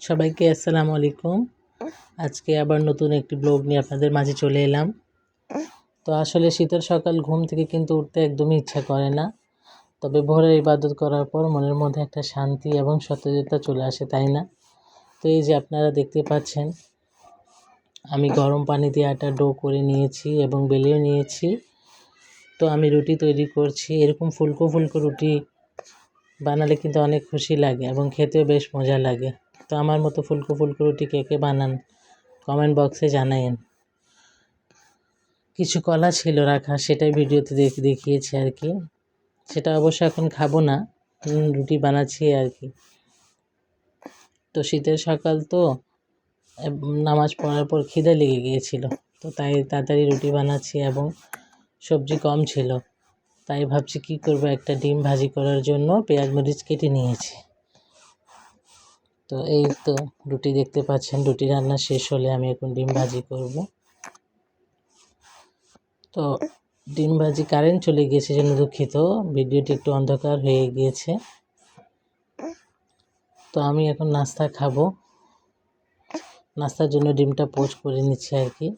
সবাইকে আসসালামু আলাইকুম। আজকে আবার নতুন একটি ব্লগ নিয়ে আপনাদের মাঝে চলে এলাম। তো আসলে শীতের সকাল ঘুম থেকে কিন্তু উঠতে একদমই ইচ্ছা করে না। তবে ভোরে ইবাদত করার পর মনের মধ্যে একটা শান্তি এবং সতেজতা চলে আসে, তাই না? তো এই যে আপনারা দেখতে পাচ্ছেন, আমি গরম পানি দিয়ে আটা ডো করে নিয়েছি এবং বেলেও নিয়েছি। তো আমি রুটি তৈরি করছি। এরকম ফুলকো ফুলকো রুটি বানালে কিন্তু অনেক খুশি লাগে এবং খেতেও বেশ মজা লাগে। তো আমার মতো ফুলকো ফুলকো রুটি কে কে বানান? কমেন্ট বক্সে জানাইন কিছু কলা ছিল রাখা, সেটাই ভিডিওতে দেখে, দেখিয়েছি আর কি। সেটা অবশ্য এখন খাব না রুটি বানাচ্ছি আর কি। তো শীতের সকাল তো নামাজ পড়ার পর খিদে লেগে গিয়েছিল। তো তাই তাড়াতাড়ি রুটি বানাচ্ছি এবং সবজি কম ছিল। তাই ভাবছি কি করব, একটা ডিম ভাজি করার জন্য পেঁয়াজ মরিচ কেটে নিয়েছি। তো এই তো রুটি দেখতে পাচ্ছেন, রুটি রান্না শেষ হলে আমি এখন ডিম ভাজি করব। তো ডিম ভাজি কারেন্ট চলে গিয়েছে জন্য দুঃখিত, ভিডিওটি একটু অন্ধকার হয়ে গিয়েছে। তো আমি এখন নাস্তা খাব। নাস্তার জন্য ডিমটা পোস্ট করে নিচ্ছি আর কি।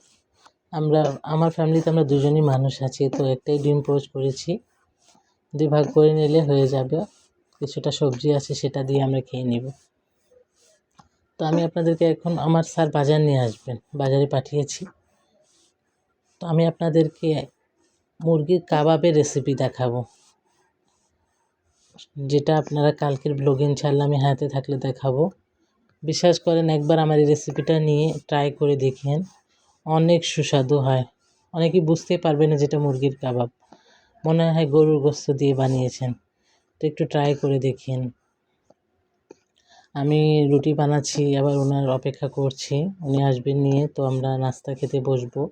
আমরা, আমার ফ্যামিলিতে আমরা দুজনই মানুষ আছি, তো একটাই ডিম পোস্ট করেছি। দুই ভাগ করে নিলে হয়ে যাবে। কিছুটা সবজি আছে, সেটা দিয়ে আমরা খেয়ে নিব। তো আমি আপনাদেরকে এখন আমার স্যার বাজার নিয়ে আসবেন। বাজারে পাঠিয়েছি। তো আমি আপনাদেরকে মুরগির কাবাবের রেসিপি দেখাবো। যেটা আপনারা কালকের ব্লগে ইনশাল্লাহ আমি হাতে থাকলে দেখাবো। বিশ্বাস করেন, একবার আমার এই রেসিপিটা নিয়ে ট্রাই করে দেখেন, অনেক সুস্বাদু হয়। অনেকেই বুঝতে পারবে না যেটা মুরগির কাবাব। মনে হয় গরুর গোস্ত দিয়ে বানিয়েছেন। তো একটু ট্রাই করে দেখিন। আমি রুটি বানাচ্ছি, আবার ওনার অপেক্ষা করছি। উনি আসবেন নিয়ে, তো আমরা নাস্তা খেতে বসবো।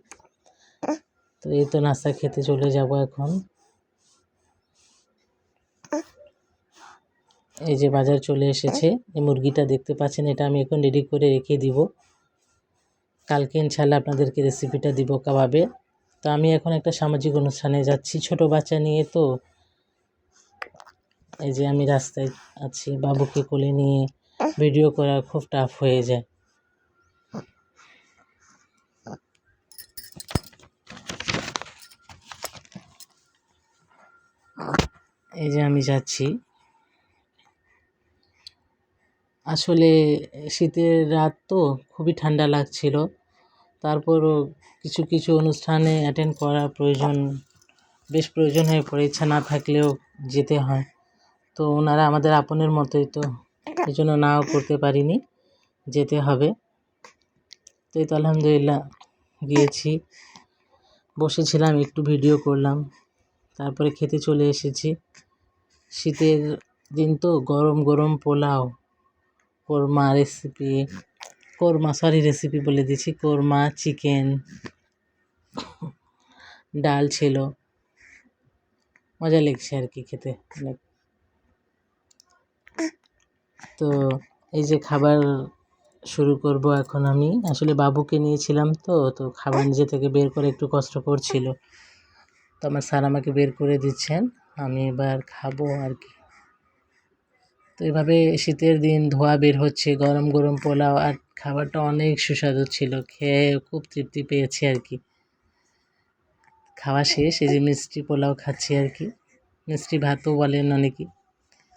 তো এই তো নাস্তা খেতে চলে যাব এখন। এই যে বাজার চলে এসেছে, এই মুরগিটা দেখতে পাচ্ছেন, এটা আমি এখন রেডি করে রেখে দিব। কালকে ইনশাল্লাহ আপনাদেরকে রেসিপিটা দিব কাবাবে। তো আমি এখন একটা সামাজিক অনুষ্ঠানে যাচ্ছি, ছোট বাচ্চা নিয়ে তো। এই যে আমি রাস্তায় আছি, বাবুকে কোলে নিয়ে ভিডিও করা খুব টাফ হয়ে যায়। এই যে আমি যাচ্ছি। আসলে শীতের রাত তো খুবই ঠান্ডা লাগছিল। তারপরও কিছু কিছু অনুষ্ঠানে অ্যাটেন্ড করা প্রয়োজন, বেশ প্রয়োজন হয়ে পড়ে, ইচ্ছা না থাকলেও যেতে হয়। তো ওনারা আমাদের আপনের মতোই তো এই জন্য নাও করতে পারিনি, যেতে হবে। তো এই তো আলহামদুলিল্লাহ গিয়েছি, বসেছিলাম, একটু ভিডিও করলাম, তারপরে খেতে চলে এসেছি। শীতের দিন তো গরম গরম pulao, korma recipe korma sorry recipe বলে দিচ্ছি কোরমা চিকেন ডাল ছিল। মজা লেগছে আর কি খেতে, অনেক। তো এই যে খাবার শুরু করব এখন আমি। আসলে বাবুকে নিয়েছিলাম তো তো খাবার নিজে থেকে বের করে একটু কষ্ট করছিল। তো আমার স্যার আমাকে বের করে দিচ্ছেন, আমি এবার খাব আর কি। তো এভাবে শীতের দিন ধোয়া বের হচ্ছে, গরম গরম পোলাও আর খাবারটা অনেক সুস্বাদু ছিল, খেয়ে খুব তৃপ্তি পেয়েছি আর কি। খাওয়া শেষ, এই যে মিষ্টি পোলাও খাচ্ছি আর কি। মিষ্টি ভাতও বলেন অনেকে।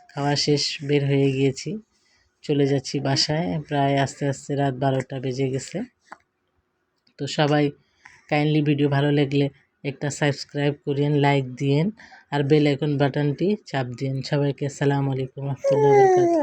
খাওয়া শেষ, বের হয়ে গিয়েছি। চলে যাচ্ছি বাসায়। প্রায় আস্তে আস্তে রাত বারোটা বেজে গেছে। তো সবাই কাইন্ডলি ভিডিও ভালো লাগলে একটা সাবস্ক্রাইব করিয়েন লাইক দিয়েন, আর বেল আইকন বাটনটি চাপ দিন সবাইকে আসসালামু আলাইকুম রহমতুল্লাহ